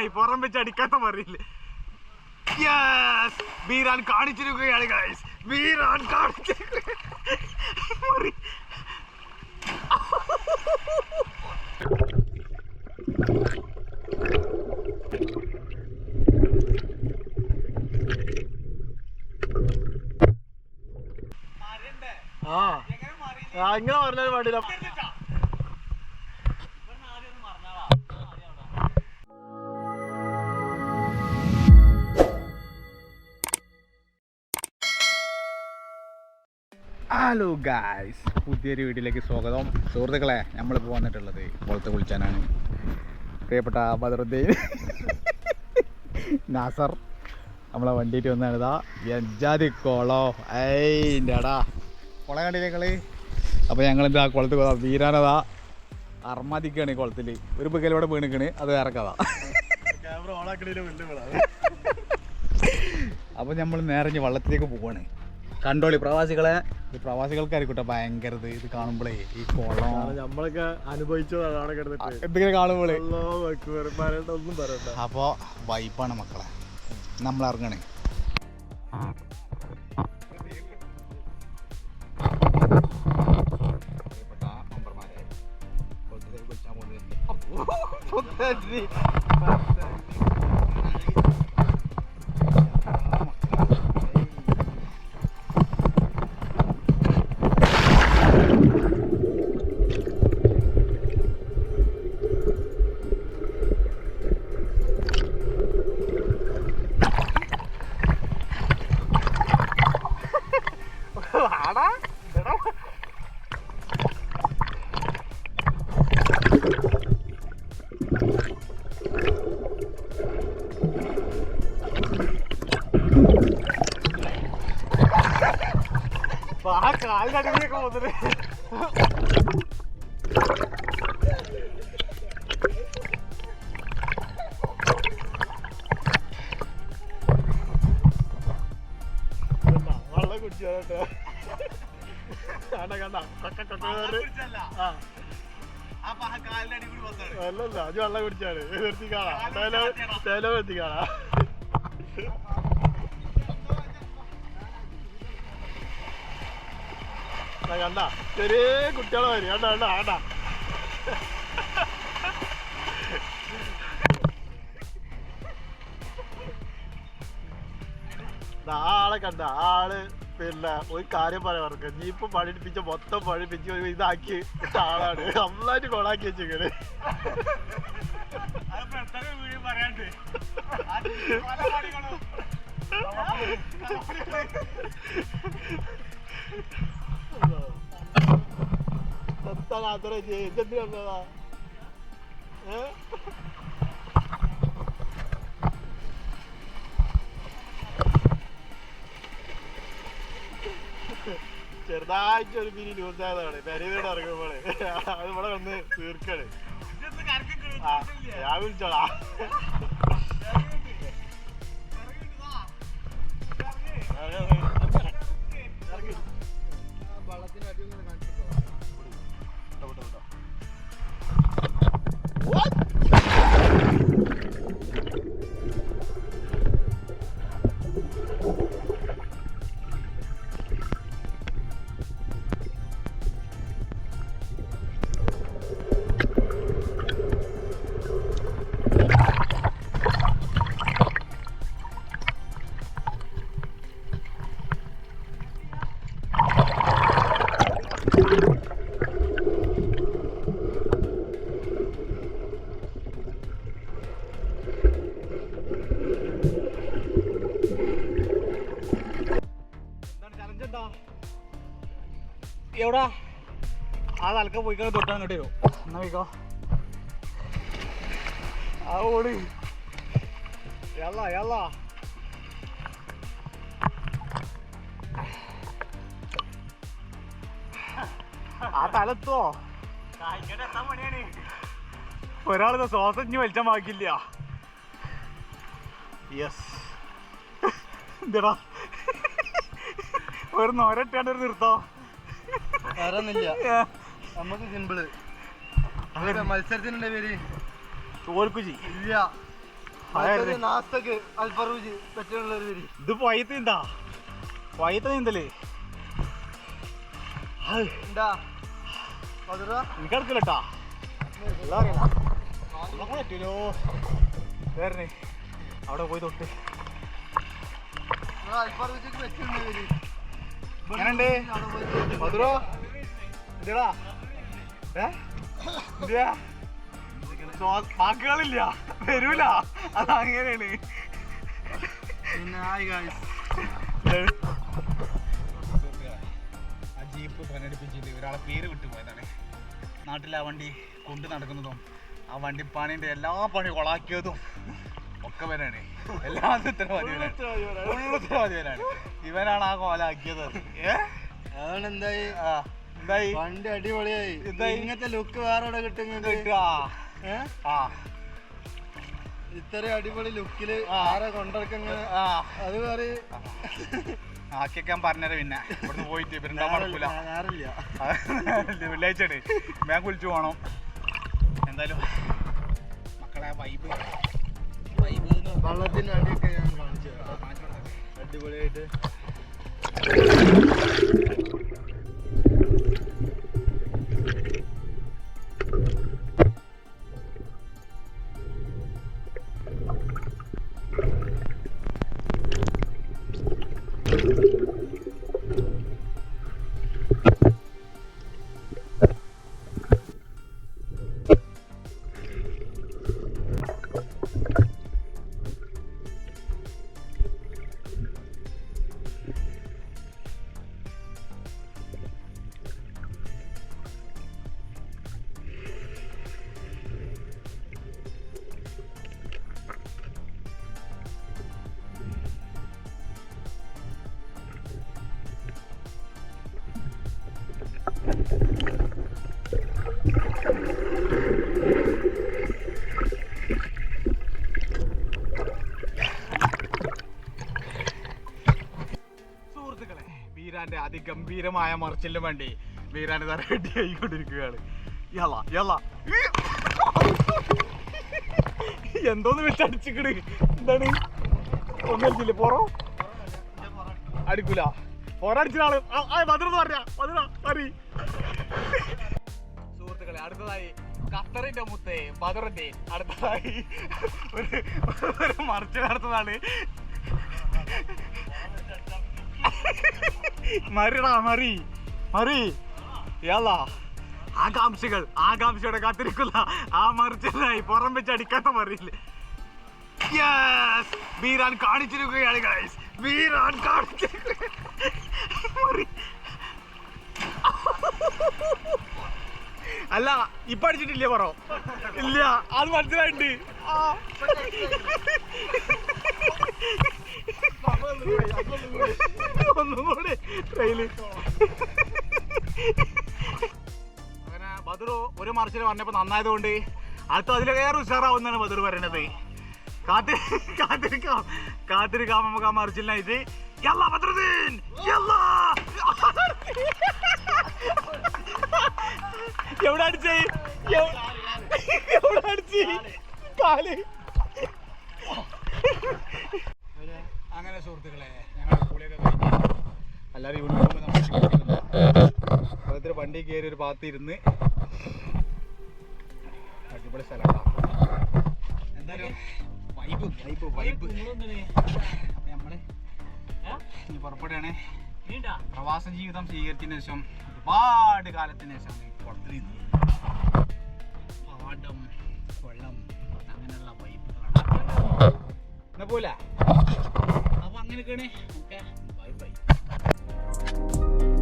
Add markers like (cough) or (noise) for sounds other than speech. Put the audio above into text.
സമയമായി പുറം വെച്ച് അടിക്കാത്ത പറയില്ലേ കാണിച്ചിരിക്കുകയാണ് ഇങ്ങനെ പറഞ്ഞാലും പാടില്ല. ഹലോ ഗായ്സ് പുതിയൊരു വീട്ടിലേക്ക് സ്വാഗതം. സുഹൃത്തുക്കളെ നമ്മളിപ്പോൾ വന്നിട്ടുള്ളത് കുളത്ത് കുളിച്ചാനാണ്. പ്രിയപ്പെട്ട ബദറുദ്ദീൻ. നാസർ. നമ്മളെ വണ്ടിയിട്ട് വന്നാണ് ഇതാ. എജാതി കുളോ. ഏയ്ന്റെടാ കുളം കണ്ടില്ലേ കളി അപ്പോൾ ഞങ്ങളെന്താ കുളത്ത് പോകാം. വീരാനതാ. അർമാദിക്കാണ് ഈ കുളത്തിൽ ഒരു ബിക്കലോടെ വീണിക്കണ്. അത് വേറെ കഥ. അപ്പോൾ നമ്മൾ നേരെ വള്ളത്തിലേക്ക് പോവാണ്. കണ്ടോളി പ്രവാസികളെ. ഇത് പ്രവാസികൾക്കായിരിക്കട്ടെ ഭയങ്കര ഇത് ഇത് കാണുമ്പോഴേ ഈ കുളം. നമ്മളൊക്കെ അനുഭവിച്ചതാണ് കിടന്നിട്ട്. എന്തെങ്കിലും കാണുമ്പോഴേ ഒന്നും പറയണ്ട. അപ്പോൾ വൈപ്പാണ് മക്കളെ. നമ്മൾ ഇറങ്ങണേ. ആ കാലിന്റെ അടിയിലേക്ക് പോകുന്നത് വെള്ളം കുടിച്ചോ കണ്ട കണ്ട കൊക്ക ആ അല്ലല്ല അത് വെള്ളം കുടിച്ചാണ് നിർത്തി കാണാം തേല നിർത്തി കണ്ട. ചെറിയ കുട്ടികളെ വരും. കണ്ട കണ്ട കണ്ട. ആളെ കണ്ട. ആൾ പിന്നെ ഒരു കാര്യം പറയാൻ പറഞ്ഞു ജീപ്പ് പണിപ്പിച്ച മൊത്തം പണിപ്പിച്ച് ഇതാക്കി ഇട്ട ആളാണ്. നന്നായിട്ട് കൊളാക്കി വെച്ചേക്കണ് സത്താണ് അത്ര ചേച്ചി വന്നതാ ഏ ചെറുതായിട്ട് ഒരു പിരി ലൂസ് ആയതാണ്. പെരവീട് ഇറങ്ങുമ്പോൾ. അത് ഇവിടെ വന്ന് തീർക്കണേ. ആ, ഞാൻ വിളിച്ചോളാ. ആ തലക്ക തൊട്ടാൻ ഇങ്ങോട്ട് വരും. എന്നാ പോയിക്കോ? ആ ഓടി. യല്ല യല്ല ആ തലത്തോ ഒരാളിത് ശ്വാസം ഇനി വലിച്ചാൻ ബാക്കില്ല യെസ് എന്താടാ ഒരു നോരട്ടാണ്ട് ഒരു നിർത്തോ? വേറൊന്നുമില്ല. നമുക്ക് സിമ്പിൾ മത്സരത്തിനുണ്ട് പേര്? തോൽക്കുജി. ഇല്ല. അടുത്തത് നാസ്തക്ക് അൽഫറൂജ് പറ്റുള്ളൊരു പേര്. ഇത് പൊയ്ത്ത് നീന്താ പൊയ്ത്ത് നീന്തൽ എന്താ? മധുര? എനിക്ക് എടുക്കില്ലട്ടാ പറ്റൂലോ? വേറെ അവിടെ പോയി തൊട്ട്. എങ്ങനെയുണ്ട്? മധുരോ? ഇതടാ വാക്കുകളില്ല. വരൂല. അത് അങ്ങനെയാണ് ആ ജീപ്പ് പണിയെടുപ്പിച്ചിട്ട് ഒരാളെ പേര് വിട്ടുപോയതാണ് നാട്ടിൽ ആ വണ്ടി കൊണ്ട് നടക്കുന്നതും ആ വണ്ടി പണിന്റെ എല്ലാ പണി കൊളാക്കിയതും ഒക്കെ വരാണ് എല്ലാ ഉത്തരവാദിവരാണ് ഫുള്ള് ഉത്തരവാദിവരാണ് ഇവനാണ് ആ കോലാക്കിയത്. ഏ? അതാണ് എന്തായി ആ, എന്തായി വണ്ടി അടിപൊളിയായി. എന്തായി? ഇങ്ങനത്തെ ലുക്ക് വേറെ കിട്ടും ഇത്ര അടിപൊളി ലുക്കിൽ. ആരെ കൊണ്ടിറക്കങ്ങനെ ആ. അത് വേറെ. ആക്കിയൊക്കെ ഞാൻ പറഞ്ഞുതരാം പിന്നെ. ഇവിടുന്ന് പോയിട്ട് ഇവരുണ്ടാവും നടക്കൂല. ഞാറില്ല വെള്ളിയാഴ്ചയാണ്. ബാങ്ക് വിളിച്ചു പോകണം എന്തായാലും മക്കളെ വൈബ് വൈബ് വള്ളത്തിന്റെ അടിയൊക്കെ ഞാൻ കാണിച്ചു. അടിപൊളിയായിട്ട്. വീരാന്റെ അതിഗംഭീരമായ മറിച്ചിലിന് വേണ്ടി വീരാൻ ഇതാ റെഡി ആയിക്കൊണ്ടിരിക്കുകയാണ് എന്തോന്ന് വെച്ച് വെച്ചടിച്ചിക്കണ് എന്താണ്? ഒന്നടിച്ചില്ലേ പോറോ? അടിക്കൂല. പോരടിച്ച ആൾ. മധുരം സുഹൃത്തുക്കളെ അടുത്തതായി ഖത്തറിന്റെ മുത്തേ ബദറിന്റെ അടുത്തതായി ഒരു മറിച്ച് നടത്തുന്നതാണ്. (laughs) മറിടാ മറി. മറി. യാളാ ആകാംക്ഷകൾ ആകാംക്ഷയോടെ കാത്തിരിക്കുന്ന ആ മറിച്ചല്ലായി പുറം വെച്ച് അടിക്കാത്ത മറിയില്ല? യെസ് ബീരാൻ കാണിച്ചിരിക്കുകയാണ് ഗൈസ് ബീരാൻ കാണിച്ചിരിക്കുക അല്ല ഇപ്പൊ അടിച്ചിട്ടില്ലേ പറ? ഇല്ല അത് മനസ്സിലായിട്ടുണ്ട് ആ. (laughs) ഒന്നും അങ്ങനെ ബദറു ഒരു മറിച്ചിൽ പറഞ്ഞപ്പോ നന്നായത് കൊണ്ട് അടുത്ത അതിലേറെ ഉഷാറാവുന്നാണ് ബദർ പറയണത്. കാത്തി കാത്തിരിക്കാം. കാത്തിരിക്കാം നമുക്ക് ആ മറിച്ചിലിനായിട്ട് യല്ലാ ബദ്രുദ്ദീൻ യല്ലാ! എവിടെ അടിച്ചേ? എവിടെ അടിച്ച്? കാൽ. അങ്ങനെ സുഹൃത്തുക്കളെ ഞങ്ങൾ കൂളിയൊക്കെ കഴിഞ്ഞ് എല്ലാവരും യൂണിഫോം ഓരോരുത്തർ വണ്ടി കയറി ഒരു ഭാഗത്ത് ഇരുന്ന് അടിപൊളി സ്ഥലമാണ് എന്തായാലും വൈബ് വൈബ് വൈബ് നമ്മൾ പുറപ്പെടുകയാണ് പ്രവാസ ജീവിതം സ്വീകരിച്ചതിന് ശേഷം ഒരുപാട് കാലത്തിന് ശേഷം പുറത്തിരുന്നത് പാടം വെള്ളം അങ്ങനെയുള്ള എന്നാ പോലെ അപ്പൊ അങ്ങനെയൊക്കെയാണ്. ഓക്കെ. フフフ。